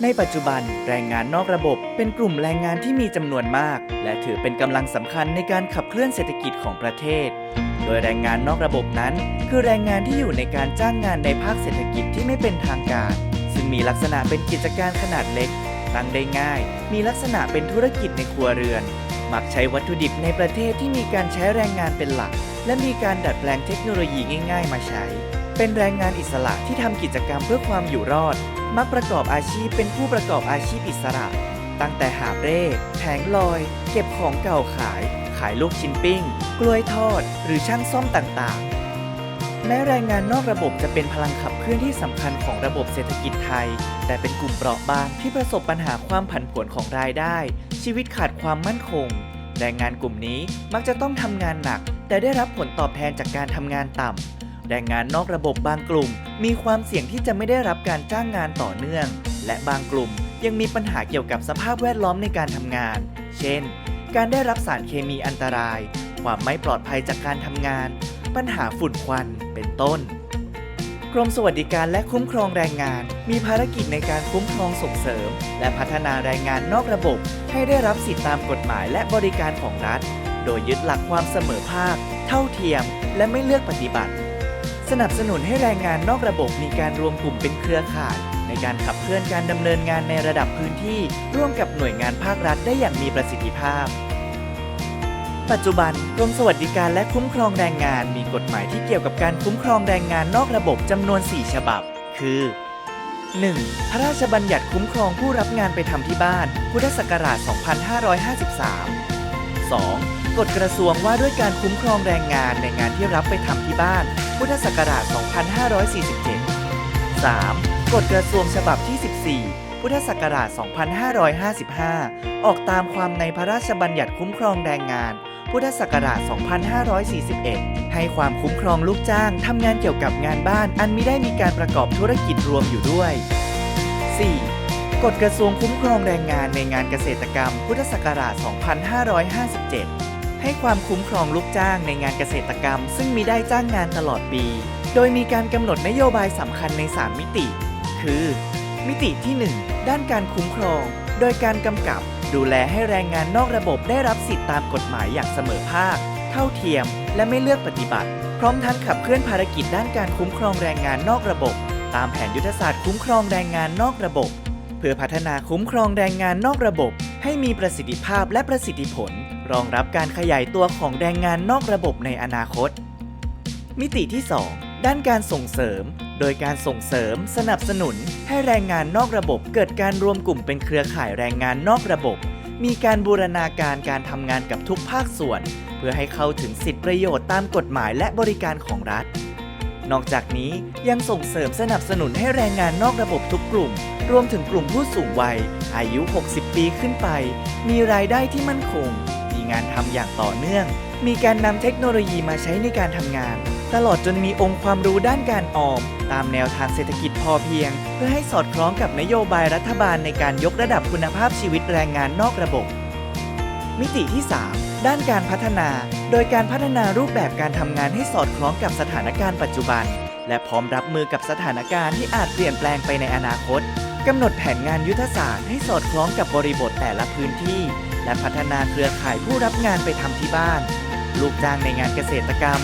ในปัจจุบันแรงงานนอกระบบเป็นกลุ่มแรงงานที่มีจำนวนมาก และถือเป็นกำลังสำคัญในการขับเคลื่อนเศรษฐกิจของประเทศ โดยแรงงานนอกระบบนั้น คือแรงงานที่อยู่ในการจ้างงานในภาคเศรษฐกิจที่ไม่เป็นทางการ ซึ่งมีลักษณะเป็นกิจการขนาดเล็ก ตั้งได้ง่าย มีลักษณะเป็นธุรกิจในครัวเรือน มักใช้วัตถุดิบในประเทศที่มีการใช้แรงงานเป็นหลัก และมีการดัดแปลงเทคโนโลยีง่าย ๆ มาใช้ เป็นแรงงานอิสระที่ทำกิจกรรมเพื่อความอยู่รอด มักประกอบอาชีพเป็นผู้ประกอบอาชีพอิสระ ตั้งแต่หาบเร่แผงลอย เก็บของเก่าขาย ขายลูกชิ้นปิ้ง กล้วยทอด หรือช่างซ่อมต่างๆ แม้แรงงานนอกระบบจะเป็นพลังขับเคลื่อนที่สำคัญของระบบเศรษฐกิจไทย แต่เป็นกลุ่มเปราะบางที่ประสบปัญหาความผันผวนของรายได้ ชีวิตขาดความมั่นคง แรงงานกลุ่มนี้มักจะต้องทำงานหนัก แต่ได้รับผลตอบแทนจากการทำงานต่ำ แรงงานนอกระบบบางกลุ่ม มีความเสี่ยงที่จะไม่ได้รับการจ้างงานต่อเนื่อง และบางกลุ่มยังมีปัญหาเกี่ยวกับสภาพแวดล้อมในการทำงาน เช่น การได้รับสารเคมีอันตราย ความไม่ปลอดภัยจากการทำงาน ปัญหาฝุ่นควัน เป็นต้น กรมสวัสดิการและคุ้มครองแรงงาน มีภารกิจในการคุ้มครองส่งเสริม และพัฒนาแรงงานนอกระบบ ให้ได้รับสิทธิตามกฎหมายและบริการของรัฐ โดยยึดหลักความเสมอภาค เท่าเทียม และไม่เลือกปฏิบัติ สนับสนุนให้แรงงานนอกระบบมีการรวมกลุ่มเป็นเครือข่าย ในการขับเคลื่อนการดำเนินงานในระดับพื้นที่ ร่วมกับหน่วยงานภาครัฐได้อย่างมีประสิทธิภาพ ปัจจุบันกรมสวัสดิการและคุ้มครองแรงงานมีกฎหมายที่เกี่ยวกับการคุ้มครองแรงงานนอกระบบจำนวน 4 ฉบับ คือ 1. พระราชบัญญัติคุ้มครองผู้รับงานไปทำที่บ้าน พุทธศักราช 2553 2. กฎกระทรวงว่าด้วยการคุ้มครองแรงงานในงานที่รับไปทำที่บ้าน พุทธศักราช 2547 3. กฎกระทรวงฉบับที่ 14 พุทธศักราช 2555 ออกตามความในพระราชบัญญัติคุ้มครองแรงงาน พุทธศักราช 2541 ให้ความคุ้มครองลูกจ้างทำงานเกี่ยวกับงานบ้าน อันมิได้มีการประกอบธุรกิจรวมอยู่ด้วย 4. กฎกระทรวงคุ้มครองแรงงานในงานเกษตรกรรม พุทธศักราช 2557 ให้ความคุ้มครองลูกจ้างในงานเกษตรกรรม ซึ่งมีได้จ้างงานตลอดปี โดยมีการกำหนดนโยบายสำคัญใน 3 มิติ คือ มิติที่ 1 ด้านการคุ้มครอง โดยการกำกับดูแลให้แรงงานนอกระบบได้รับสิทธิตามกฎหมายอย่างเสมอภาค เท่าเทียม และไม่เลือกปฏิบัติ พร้อมทั้งขับเคลื่อนภารกิจด้านการคุ้มครองแรงงานนอกระบบ ตามแผนยุทธศาสตร์คุ้มครองแรงงานนอกระบบ พื่อพัฒนาคุ้มครองแรงงานนอกระบบ ให้มีประสิทธิภาพและประสิทธิผล รองรับการขยายตัวของแรงงานนอกระบบในอนาคต มิติที่ 2 ด้านการส่งเสริม โดยการส่งเสริม สนับสนุน ให้แรงงานนอกระบบ เกิดการรวมกลุ่มเป็นเครือข่ายแรงงานนอกระบบ มีการบูรณาการการทำงานกับทุกภาคส่วน เพื่อให้เข้าถึงสิทธิประโยชน์ตามกฎหมายและบริการของรัฐ นอกจากนี้ยังส่งเสริมสนับสนุนให้แรงงานนอกระบบทุกกลุ่ม รวมถึงกลุ่มผู้สูงวัย อายุ 60 ปีขึ้นไป มีรายได้ที่มั่นคง มีงานทำอย่างต่อเนื่อง มีการนำเทคโนโลยีมาใช้ในการทำงาน ตลอดจนมีองค์ความรู้ด้านการออม ตามแนวทางเศรษฐกิจพอเพียง เพื่อให้สอดคล้องกับนโยบายรัฐบาลในการยกระดับคุณภาพชีวิตแรงงานนอกระบบ มิติที่ 3 ด้านการพัฒนา โดยการพัฒนารูปแบบการทำงานให้สอดคล้องกับสถานการณ์ปัจจุบัน และพร้อมรับมือกับสถานการณ์ที่อาจเปลี่ยนแปลงไปในอนาคตกำหนดแผนงานยุทธศาสตร์ให้สอดคล้องกับบริบทแต่ละพื้นที่ และพัฒนาเครือข่ายผู้รับงานไปทำที่บ้าน ลูกจ้างในงานเกษตรกรรม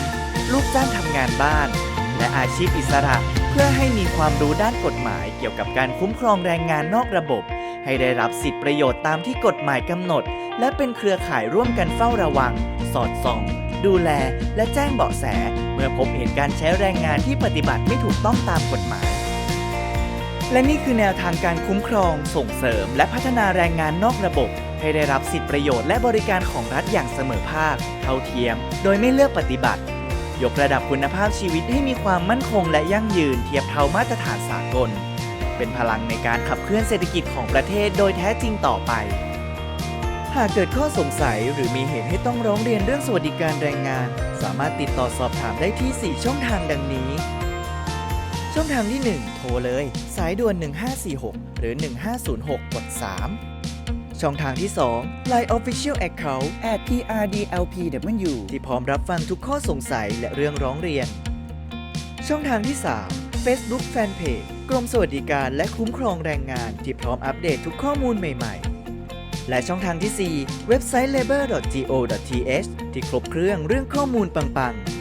ลูกจ้างทำงานบ้าน และอาชีพอิสระ เพื่อให้มีความรู้ด้านกฎหมายเกี่ยวกับการคุ้มครองแรงงานนอกระบบ ให้ได้รับสิทธิประโยชน์ตามที่กฎหมายกำหนด และเป็นเครือข่ายร่วมกันเฝ้าระวัง สอดส่อง ดูแล และแจ้งเบาะแส เมื่อพบเห็นการใช้แรงงานที่ปฏิบัติไม่ถูกต้องตามกฎหมาย และนี่คือแนวทางการคุ้มครอง ส่งเสริม และพัฒนาแรงงานนอกระบบ ให้ได้รับสิทธิประโยชน์และบริการของรัฐอย่างเสมอภาค เท่าเทียม โดยไม่เลือกปฏิบัติ ยกระดับคุณภาพชีวิตให้มีความมั่นคงและยั่งยืนเทียบเท่ามาตรฐานสากล เป็นพลังในการขับเคลื่อนเศรษฐกิจของประเทศโดยแท้จริงต่อไป หากเกิดข้อสงสัยหรือมีเหตุให้ต้องร้องเรียนเรื่องสวัสดิการแรงงาน สามารถติดต่อสอบถามได้ที่ 4 ช่องทางดังนี้ ช่องทางที่ 1 โทรเลย สายด่วน 1546 หรือ 1506 กด 3ช่องทางที่ 2 Line Official Account @prdlpw ที่พร้อมรับฟังทุกข้อสงสัยและเรื่องร้องเรียน ช่องทางที่ 3 Facebook Fanpage กรมสวัสดิการและคุ้มครองแรงงานที่พร้อมอัปเดตทุกข้อมูลใหม่ ๆ และช่องทางที่ 4 เว็บไซต์ labor.go.th ที่ครบเครื่องเรื่องข้อมูลปังๆ